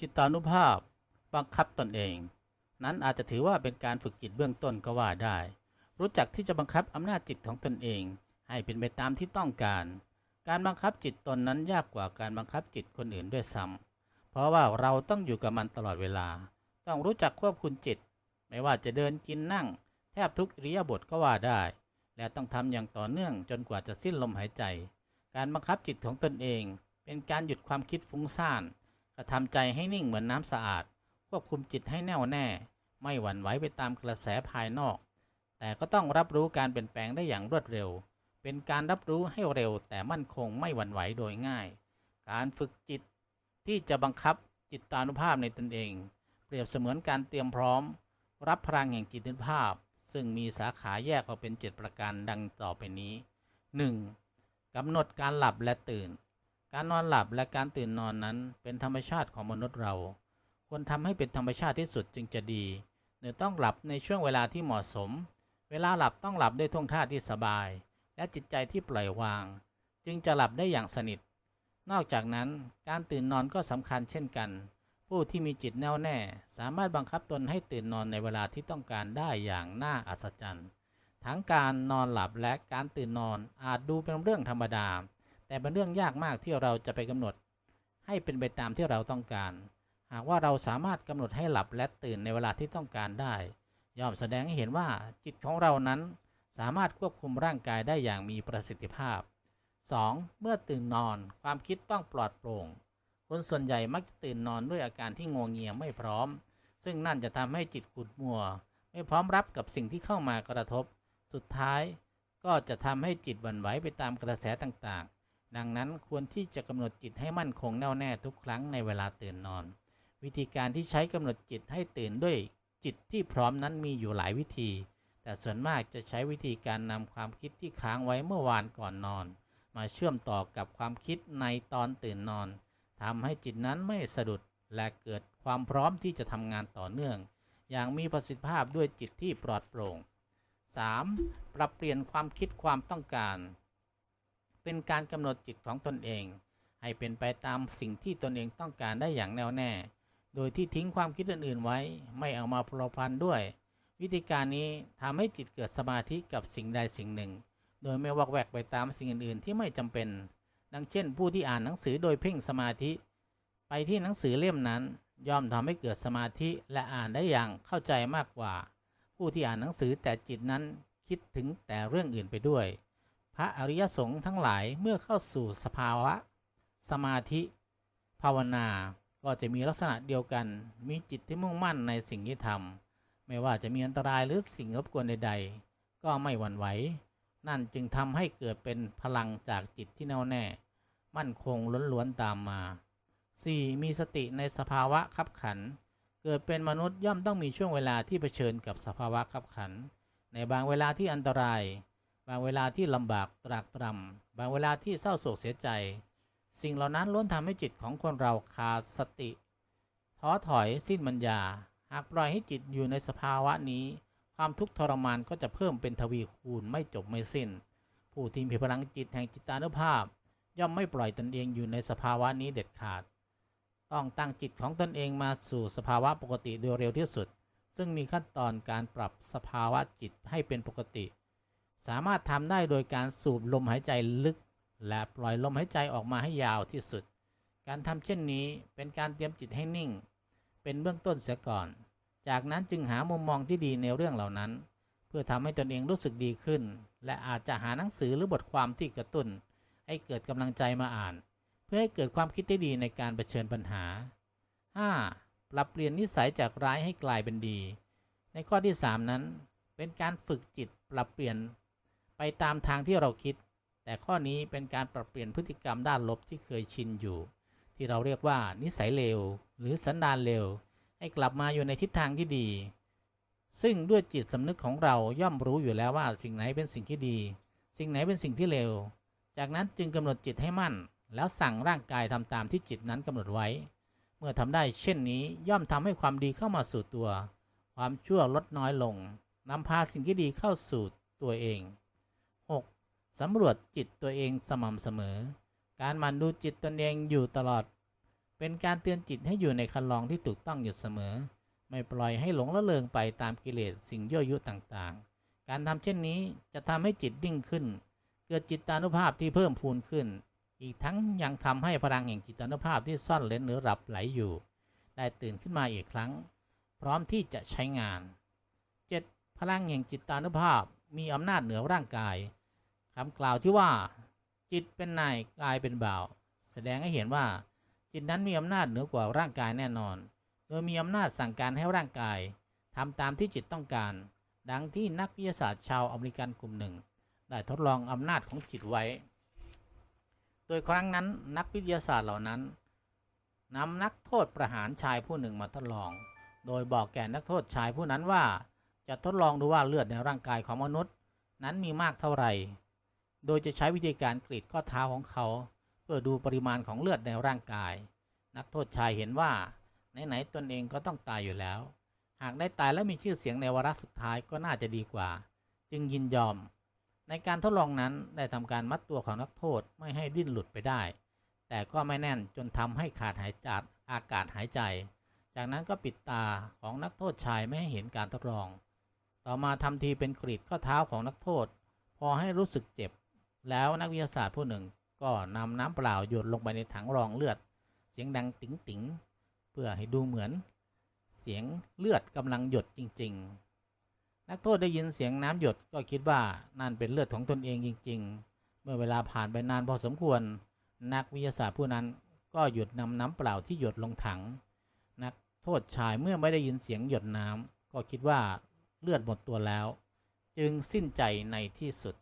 จิตานุภาพบังคับตนเอง นั้นอาจจะถือว่าเป็นการฝึกจิตเบื้องต้นก็ว่าได้ รู้จักที่จะบังคับอำนาจจิตของตนเอง ให้เป็นไปตามที่ต้องการ การบังคับจิตตนนั้นยากกว่าการบังคับจิตคนอื่นด้วยซ้ำเพราะว่าเราต้องอยู่กับมันตลอดเวลา ต้องรู้จักควบคุมจิต ไม่ว่าจะเดินกินนั่ง แทบทุกริยาบถก็ว่าได้ และต้องทำอย่างต่อเนื่องจนกว่าจะสิ้นลมหายใจ การบังคับจิตของตนเอง เป็นการหยุดความคิดฟุ้งซ่าน กระทำใจให้นิ่งเหมือนน้ำสะอาด ควบคุมจิตให้แน่วแน่ ไม่หวั่นไหวไปตามกระแสภายนอก แต่ก็ต้องรับรู้การเปลี่ยนแปลงได้อย่างรวดเร็ว เป็นการรับรู้ให้เร็ว แต่มั่นคงไม่หวั่นไหวโดยง่าย การฝึกจิตที่จะบังคับจิตตานุภาพในตนเอง เปรียบเสมือนการเตรียมพร้อม รับพลังแห่งจิตานุภาพ ซึ่งมีสาขาแยกออกเป็นเจ็ดประการดังต่อไปนี้ 1. กำหนดการหลับและตื่น การนอนหลับและการตื่นนอนนั้นเป็นธรรมชาติของมนุษย์เรา ควรทำให้เป็นธรรมชาติที่สุดจึงจะดีโดยต้องหลับในช่วงเวลาที่เหมาะสม เวลาหลับต้องหลับด้วยท่วงท่าที่สบาย และจิตใจที่ปล่อยวาง จึงจะหลับได้อย่างสนิท นอกจากนั้นการตื่นนอนก็สำคัญเช่นกัน ผู้ที่มีจิตแน่วแน่ สามารถบังคับตนให้ตื่นนอนในเวลาที่ต้องการได้อย่างน่าอัศจรรย์ ทั้งการนอนหลับและการตื่นนอนอาจดูเป็นเรื่องธรรมดา แต่เป็นเรื่องยากมากที่เราจะไปกำหนด ให้เป็นไปตามที่เราต้องการ หากว่าเราสามารถกำหนดให้หลับและตื่นในเวลาที่ต้องการได้ ย่อมแสดงให้เห็นว่าจิตของเรานั้นสามารถควบคุมร่างกายได้อย่างมีประสิทธิภาพ 2. เมื่อตื่นนอนความคิดต้องปลอดโปร่ง คนส่วนใหญ่มักจะตื่นนอนด้วยอาการที่งวงเงียไม่พร้อม ซึ่งนั่นจะทำให้จิตขุดมัว ไม่พร้อมรับกับสิ่งที่เข้ามากระทบ สุดท้าย ก็จะทำให้จิตวั่นไหวไปตามกระแสต่างๆ ดังนั้นควรที่จะกำหนดจิตให้มั่นคงแน่วแน่ทุกครั้งในเวลาตื่นนอน วิธีการที่ใช้กำหนดจิตให้ตื่นด้วยจิตที่พร้อมนั้นมีอยู่หลายวิธี แต่ส่วนมากจะใช้วิธีการนำความคิดที่ค้างไว้เมื่อวานก่อนนอน มาเชื่อมต่อกับความคิดในตอนตื่นนอนทำให้จิตนั้นไม่สะดุดและเกิดความพร้อมที่จะทำงานต่อเนื่อง อย่างมีประสิทธิภาพด้วยจิตที่ปลอดโปร่ง 3. ปรับเปลี่ยนความคิดความต้องการ เป็นการกำหนดจิตของตนเอง ให้เป็นไปตามสิ่งที่ตนเองต้องการได้อย่างแน่วแน่ โดยที่ทิ้งความคิดอื่นๆไว้ ไม่เอามาพลพันด้วย วิธีการนี้ทำให้จิตเกิดสมาธิกับสิ่งใดสิ่งหนึ่ง โดยไม่วักแวกไปตามสิ่งอื่นๆที่ไม่จำเป็น ดังเช่น ผู้ที่อ่านหนังสือโดยเพ่งสมาธิ ไปที่หนังสือเล่มนั้น ย่อมทำให้เกิดสมาธิและอ่านได้อย่างเข้าใจมากกว่า ผู้ที่อ่านหนังสือแต่จิตนั้นคิดถึงแต่เรื่องอื่นไปด้วย พระอริยสงฆ์ทั้งหลายเมื่อเข้าสู่สภาวะ สมาธิ ภาวนาก็จะมีลักษณะเดียวกัน มีจิตที่มุ่งมั่นในสิ่งที่ทำไม่ว่าจะมีอันตรายหรือสิ่งรบกวนใด ๆ ก็ไม่หวั่นไหว นั่นจึงทำให้เกิดเป็นพลังจากจิตที่แน่วแน่ มั่นคงล้วนๆตามมา 4. มีสติในสภาวะขับขัน เกิดเป็นมนุษย์ย่อมต้องมีช่วงเวลาที่เผชิญกับสภาวะขับขัน ในบางเวลาที่อันตราย บางเวลาที่ลำบากตรากตรำบางเวลาที่เศร้าโศกเสียใจ สิ่งเหล่านั้นล้วนทำให้จิตของคนเราขาดสติ ท้อถอยสิ้นปัญญา หากปล่อยให้จิตอยู่ในสภาวะนี้ ความทุกข์ทรมานก็จะเพิ่มเป็นทวีคูณไม่จบไม่สิ้น ผู้ที่มีพลังจิตแห่งจิตานุภาพ ย่อมไม่ปล่อยตนเองอยู่ในสภาวะนี้เด็ดขาด ต้องตั้งจิตของตนเองมาสู่สภาวะปกติโดยเร็วที่สุด ซึ่งมีขั้นตอนการปรับสภาวะจิตให้เป็นปกติ สามารถทำได้โดยการสูบลมหายใจลึก และปล่อยลมหายใจออกมาให้ยาวที่สุด การทำเช่นนี้เป็นการเตรียมจิตให้นิ่ง เป็นเบื้องต้นเสียก่อน จากนั้นจึงหามุมมองที่ดีในเรื่องเหล่านั้น เพื่อทำให้ตนเองรู้สึกดีขึ้น และอาจจะหาหนังสือหรือบทความที่กระตุ้น ให้เกิดกำลังใจมาอ่าน เพื่อให้เกิดความคิดที่ดีในการเผชิญปัญหา 5. ปรับเปลี่ยนนิสัยจากร้ายให้กลายเป็นดี ในข้อที่ 3 นั้น เป็นการฝึกจิตปรับเปลี่ยน ตามทางที่เราคิด แต่ข้อนี้เป็นการปรับเปลี่ยนพฤติกรรมด้านลบที่เคยชินอยู่ ที่เราเรียกว่านิสัยเลว หรือสันดานเลว ให้กลับมาอยู่ในทิศทางที่ดี ซึ่งด้วยจิตสำนึกของเราย่อมรู้อยู่แล้วว่าสิ่งไหนเป็นสิ่งที่ดี สิ่งไหนเป็นสิ่งที่เลว จากนั้นจึงกำหนดจิตให้มั่น แล้วสั่งร่างกายทำตามที่จิตนั้นกำหนดไว้ เมื่อทำได้เช่นนี้ย่อมทำให้ความดีเข้ามาสู่ตัว ความชั่วลดน้อยลงนำพาสิ่งที่ดีเข้าสู่ตัวเอง 6. สำรวจจิตตัวเองสม่ำเสมอ การหมั่นดูจิตตนเองอยู่ตลอด เป็นการเตือนจิตให้อยู่ในคันลองที่ถูกต้องอยู่เสมอ ไม่ปล่อยให้หลงละเลงไปตามกิเลสสิ่งยั่วยุต่างๆ การทำเช่นนี้จะทำให้จิตดิ่งขึ้น เกิดจิตตานุภาพที่เพิ่มพูนขึ้น อีกทั้งยังทำให้พลังแห่งจิตตานุภาพที่ซ่อนเร้นหรือหลับไหลอยู่ ได้ตื่นขึ้นมาอีกครั้ง พร้อมที่จะใช้งาน 7. พลังแห่งจิตตานุภาพ มีอำนาจเหนือร่างกายคำกล่าวที่ว่า จิตเป็นนายกายเป็นบ่าว แสดงให้เห็นว่า จิตนั้นมีอำนาจเหนือกว่าร่างกายแน่นอน โดยมีอำนาจสั่งการให้ร่างกายทำตามที่จิตต้องการ ดังที่นักวิทยาศาสตร์ชาวอเมริกันกลุ่มหนึ่ง ได้ทดลองอำนาจของจิตไว้ โดยครั้งนั้นนักวิทยาศาสตร์เหล่านั้นนำนักโทษประหารชายผู้หนึ่งมาทดลอง โดยบอกแก่นักโทษชายผู้นั้นว่า จะทดลองดูว่าเลือดในร่างกายของมนุษย์ นั้นมีมากเท่าไหร่ โดยจะใช้วิธีการกรีดข้อเท้าของเขา เพื่อดูปริมาณของเลือดในร่างกาย นักโทษชายเห็นว่าไหนๆตนเองก็ต้องตายอยู่แล้ว หากได้ตายและมีชื่อเสียงในวาระสุดท้ายก็น่าจะดีกว่า จึงยินยอม ในการทดลองนั้นได้ทำการมัดตัวของนักโทษไม่ให้ดิ้นหลุดไปได้ แต่ก็ไม่แน่นจนทำให้ขาดหายจากอากาศหายใจ จากนั้นก็ปิดตาของนักโทษชายไม่ให้เห็นการทดลอง ต่อมาทำทีเป็นกรีดข้อเท้าของนักโทษ พอให้รู้สึกเจ็บ แล้วนักวิทยาศาสตร์ผู้หนึ่งก็นำน้ำเปล่าหยดลงไปในถังรองเลือด เสียงดังติ๋งติ๋งเพื่อให้ดูเหมือน เสียงเลือดกำลังหยดจริง ๆ นักโทษได้ยินเสียงน้ำหยดก็คิดว่านั่นเป็นเลือดของตนเองจริง ๆ เมื่อเวลาผ่านไปนานพอสมควร นักวิทยาศาสตร์ผู้นั้นก็หยุดนำน้ำเปล่าที่หยดลงถัง นักโทษชายเมื่อไม่ได้ยินเสียงหยดน้ำก็คิดว่า เลือดหมดตัวแล้ว จึงสิ้นใจในที่สุด